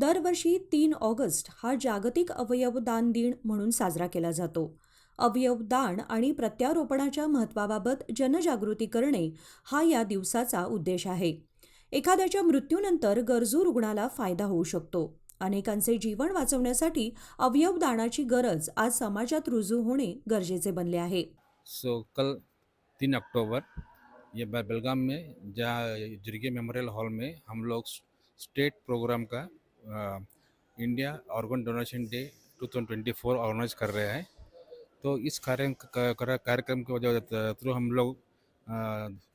दरवर्षी तीन ऑगस्ट हा जागतिक अवयवदान दिन म्हणून साजरा केला जातो. अवयवदान आणि प्रत्यारोपणाच्या महत्त्वाबाबत जनजागृती करणे हा या दिवसाचा उद्देश आहे. एखाद्याच्या मृत्यूनंतर गरजू रुग्णाला फायदा होऊ शकतो. अनेकांचे जीवन वाचवण्यासाठी अवयवदानाची गरज आज समाजात रुजू होणे गरजेचे बनले आहे. सो कल तीन अक्टूबर ये बेलगाम में जहाँ जिरगे मेमोरियल हॉल में हम लोग स्टेट प्रोग्राम का India organ donation day 2024 organise कर रहे हैं। तो इस कार्य कार्यक्रम के वजह थ्रू हम लोग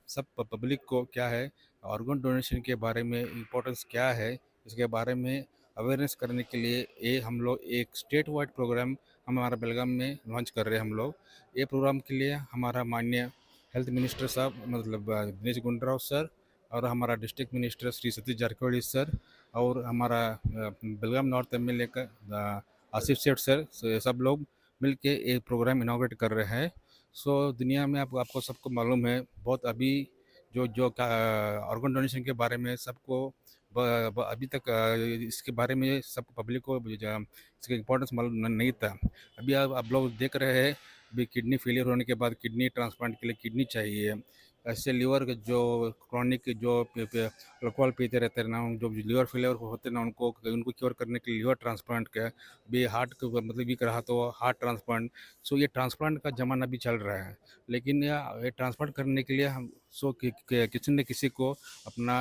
सब पब्लिक को क्या है ऑर्गन डोनेशन के बारे में इम्पोर्टेंस क्या है, इसके बारे में अवेयरनेस करने के लिए ये हम लोग एक स्टेट वाइड प्रोग्राम हम हमारा बेलगाम में लॉन्च कर रहे हैं हम लोग। ये प्रोग्राम के लिए हमारा माननीय हेल्थ मिनिस्टर साहब मतलब दिनेश गुंडराव सर और हमारा district minister Shri Satish Jarkiholi sir और हमारा Belgaum north M L A का आसिफ सेठ सर सब लोग मिल के एक प्रोग्राम इनाग्रेट कर रहे हैं। सो दुनिया में आप, आपको सबको मालूम है बहुत अभी जो जो ऑर्गन डोनेशन के बारे में सबको अभी तक इसके बारे में सब पब्लिक को इसका इम्पोर्टेंस मालूम नहीं था। अभी आप आप लोग देख रहे हैं अभी किडनी फेलियर होने के बाद किडनी ट्रांसप्लांट के लिए किडनी चाहिए। ऐसे लीवर के जो क्रॉनिक जो अल्कोहल पीते रहते हैं ना जो लीवर फेलियर होते हैं ना, उनको उनको क्योर करने के लिए लीवर ट्रांसप्लांट के भी हार्ट का मतलब भी रहा तो हार्ट ट्रांसप्लांट सो ये ट्रांसप्लांट का ज़माना भी चल रहा है। लेकिन ये ट्रांसप्लांट करने के लिए हम सो किसी न किसी को अपना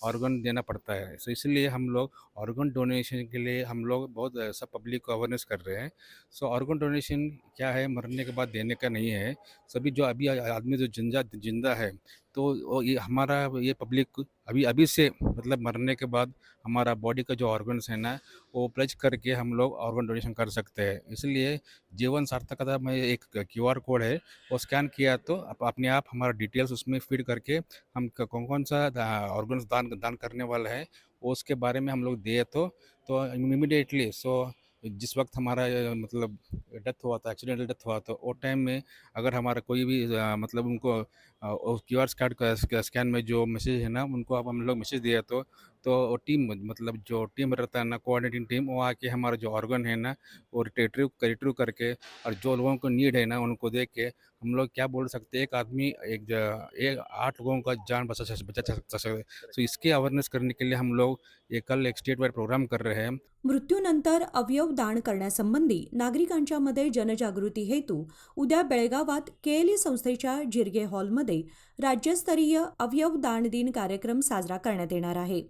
ऑर्गन देना पड़ता है। सो इसलिए हम लोग ऑर्गन डोनेशन के लिए हम लोग बहुत सब पब्लिक को अवेयरनेस कर रहे हैं। सो ऑर्गन डोनेशन क्या है? मरने के बाद देने का नहीं है। सभी जो अभी आदमी जो ज़िंदा ज़िंदा है तो ये हमारा ये पब्लिक अभी अभी से मतलब मरने के बाद हमारा बॉडी का जो ऑर्गन्स है ना, वो प्लज करके हम लोग ऑर्गन डोनेशन कर सकते हैं। इसलिए जीवन सार्थकता में एक क्यू आर कोड है, वो स्कैन किया तो आप, अपने आप हमारा डिटेल्स उसमें फ़ीड करके हम कौन कौन सा ऑर्गन्स दान दान करने वाला है, उसके बारे में हम लोग दिए तो तो इमीडिएटली सो जिस वक्त हमारा मतलब डेथ हुआ था, एक्सीडेंटल डेथ हुआ था वो टाइम में अगर हमारा कोई भी मतलब उनको क्यू आर कार्ड का स्कैन में जो मैसेज है ना, उनको आप हम लोग मैसेज दिया तो तो वो टीम मतलब जो टीम रहता है ना कोऑर्डिनेटिंग टीम वो आके हमारा जो ऑर्गन है ना वो रिट्रीव रिट्रीव करके और जो लोगों को नीड है ना उनको देख के हम लोग क्या बोल सकते हैं एक आदमी एक एक आठ लोगों का जान बचा बचा सकता है तो इसके अवेयरनेस करने के लिए हम लोग ये कल एक स्टेट वाइड प्रोग्राम कर रहे हैं। मृत्यूनंतर अवयव दान करण्यासंबंधी नागरिकांच्या मध्ये जनजागृती हेतू उद्या बेळगावात केएलई संस्थेच्या जिरगे हॉलमध्ये राज्यस्तरीय अवयव दान दिन कार्यक्रम साजरा करण्यात येणार आहे.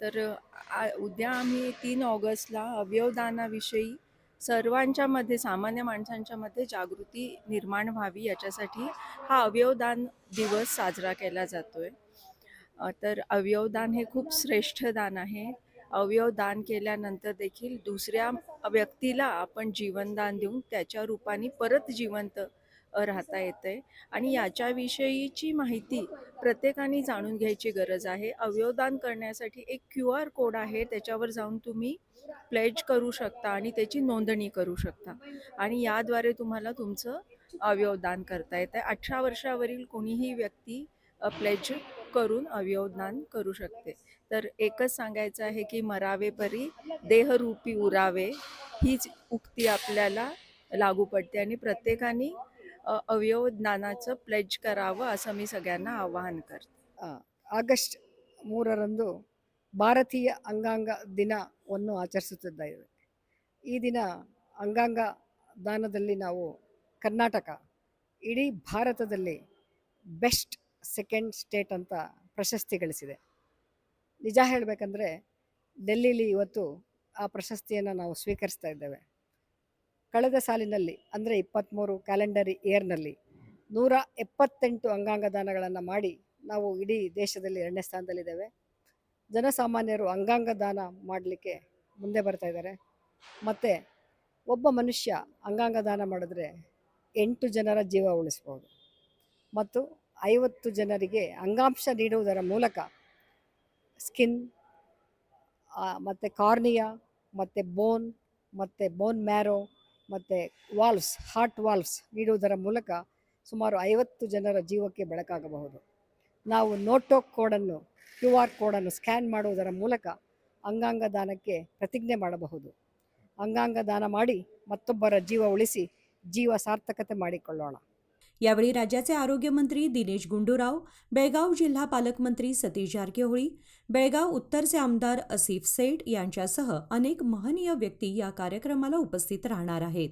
तर उद्या आम्ही तीन ऑगस्टला अवयवदानाविषयी सर्वांच्या मध्ये सामान्य माणसांच्या मध्ये जागृती निर्माण व्हावी याच्यासाठी हा अवयवदान दिवस साजरा केला जातोय. तर अवयवदान हे खूप श्रेष्ठ दान आहे. अवयवदान केल्यानंतर देखील दुसऱ्या व्यक्तीला आपण जीवनदान देऊन त्याच्या रूपाने परत जिवंत राहता येते आणि याच्याविषयीची माहिती प्रत्येकाने जाणून घ्यायची गरज आहे. अवयवदान करण्यासाठी एक क्यू आर कोड आहे. त्याच्यावर जाऊन तुम्ही प्लेज करू शकता आणि त्याची नोंदणी करू शकता. आणि याद्वारे तुम्हाला तुमचं अवयवदान करता येतं आहे अठरा वर्षावरील कोणीही व्यक्ती प्लेज करून अवयवदान करू शकते. तर एकच सांगायचं आहे की मरावे परी देहरूपी उरावे हीच उक्ती आपल्याला लागू पडते. आणि प्रत्येकाने अ, अवयवदानाचं प्लेज करावं असं मी सगळ्यांना आवाहन करते ಆ, ಆಗಸ್ಟ್ ಮೂರರಂದು ಭಾರತೀಯ ಅಂಗಾಂಗ ದಿನವನ್ನು ಆಚರಿಸುತ್ತಿದ್ದೇವೆ ಈ ದಿನ ಅಂಗಾಂಗ ದಾನದಲ್ಲಿ ನಾವು ಕರ್ನಾಟಕ ಇಡೀ ಭಾರತದಲ್ಲಿ ಬೆಸ್ಟ್ ಸೆಕೆಂಡ್ ಸ್ಟೇಟ್ ಅಂತ ಪ್ರಶಸ್ತಿ ಗಳಿಸಿದೆ ನಿಜ ಹೇಳಬೇಕಂದ್ರೆ ಡೆಲ್ಲಿಲಿ ಇವತ್ತು ಆ ಪ್ರಶಸ್ತಿಯನ್ನು ನಾವು ಸ್ವೀಕರಿಸ್ತಾ ಇದ್ದೇವೆ ಕಳೆದ ಸಾಲಿನಲ್ಲಿ, ಅಂದರೆ ಇಪ್ಪತ್ತ್ಮೂರು ಕ್ಯಾಲೆಂಡರ್ ಇಯರ್ನಲ್ಲಿ ನೂರ ಎಪ್ಪತ್ತೆಂಟು ಅಂಗಾಂಗ ದಾನಗಳನ್ನು ಮಾಡಿ ನಾವು ಇಡೀ ದೇಶದಲ್ಲಿ ಎರಡನೇ ಸ್ಥಾನದಲ್ಲಿದ್ದೇವೆ. ಜನಸಾಮಾನ್ಯರು ಅಂಗಾಂಗ ದಾನ ಮಾಡಲಿಕ್ಕೆ ಮುಂದೆ ಬರ್ತಾ ಇದ್ದಾರೆ. ಮತ್ತು ಒಬ್ಬ ಮನುಷ್ಯ ಅಂಗಾಂಗ ದಾನ ಮಾಡಿದ್ರೆ ಎಂಟು ಜನರ ಜೀವ ಉಳಿಸ್ಬೋದು. ಮತ್ತು ಐವತ್ತು ಜನರಿಗೆ ಅಂಗಾಂಶ ನೀಡುವುದರ ಮೂಲಕ ಸ್ಕಿನ್ ಮತ್ತು ಕಾರ್ನಿಯಾ, ಮತ್ತು ಬೋನ್ ಮತ್ತು ಬೋನ್ ಮ್ಯಾರೋ ಮತ್ತು ವಾಲ್ವ್ಸ್ ಹಾರ್ಟ್ ವಾಲ್ವ್ಸ್ ನೀಡುವುದರ ಮೂಲಕ ಸುಮಾರು ಐವತ್ತು ಜನರ ಜೀವಕ್ಕೆ ಬೆಳಕಾಗಬಹುದು. ನಾವು ನೋಟೋ ಕೋಡನ್ನು, ಕ್ಯೂ ಆರ್ ಕೋಡನ್ನು ಸ್ಕ್ಯಾನ್ ಮಾಡುವುದರ ಮೂಲಕ ಅಂಗಾಂಗ ದಾನಕ್ಕೆ ಪ್ರತಿಜ್ಞೆ ಮಾಡಬಹುದು. ಅಂಗಾಂಗ ದಾನ ಮಾಡಿ ಮತ್ತೊಬ್ಬರ ಜೀವ ಉಳಿಸಿ ಜೀವ ಸಾರ್ಥಕತೆ ಮಾಡಿಕೊಳ್ಳೋಣ. यावेळी राज्याचे आरोग्यमंत्री दिनेश गुंडूराव बेळगाव जिल्हा पालकमंत्री सतीश जारकिहोळी बेळगाव उत्तरचे आमदार असिफ सेठ यांच्यासह अनेक महनीय व्यक्ती या कार्यक्रमाला उपस्थित राहणार आहेत.